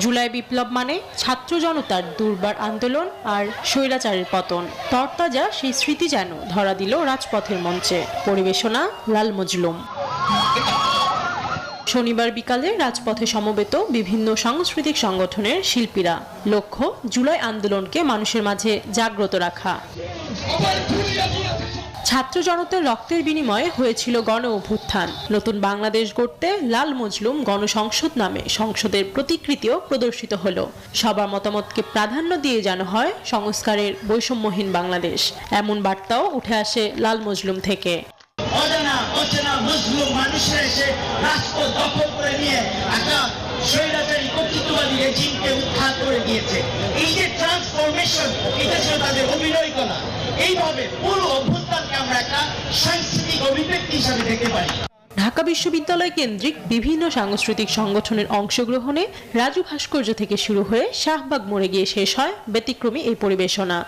জুলাই বিপ্লব মানে ছাত্র জনতার দুর্বার আন্দোলন আর স্বৈরাচারের পতন। তরতাজা সেই স্মৃতি যেন ধরা দিল রাজপথের মঞ্চে। পরিবেশনা লাল মজলুম। শনিবার বিকালে রাজপথে সমবেত বিভিন্ন সাংস্কৃতিক সংগঠনের শিল্পীরা লক্ষ্য জুলাই আন্দোলনকে মানুষের মাঝে জাগ্রত রাখা। ছাত্র জনতার রক্তের বিনিময়ে হয়েছিল গণ অভ্যুত্থান। নতুন বাংলাদেশ গড়তে লাল মজলুম গণসংসদ নামে সংসদের প্রতিকৃতিও প্রদর্শিত হলো। সবার মতামতকে প্রাধান্য দিয়ে জানা হয় সংস্কারের বৈষম্যহীন বাংলাদেশ। এমন বার্তাও উঠে আসে লাল মজলুম থেকে। অজানা করে দিয়েছে। এই যে ট্রান্সফরমেশন এটা ছিল তাদের অভিনয় করা। এইভাবে পুরো অভ্যুত্থানকে আমরা একটা সাংস্কৃতিক অভিব্যক্তি হিসাবে দেখতে পারি। ঢাকা বিশ্ববিদ্যালয় কেন্দ্রিক বিভিন্ন সাংস্কৃতিক সংগঠনের অংশগ্রহণে রাজু ভাস্কর্য থেকে শুরু হয়ে শাহবাগ মোড়ে গিয়ে শেষ হয় ব্যতিক্রমী এই পরিবেশনা।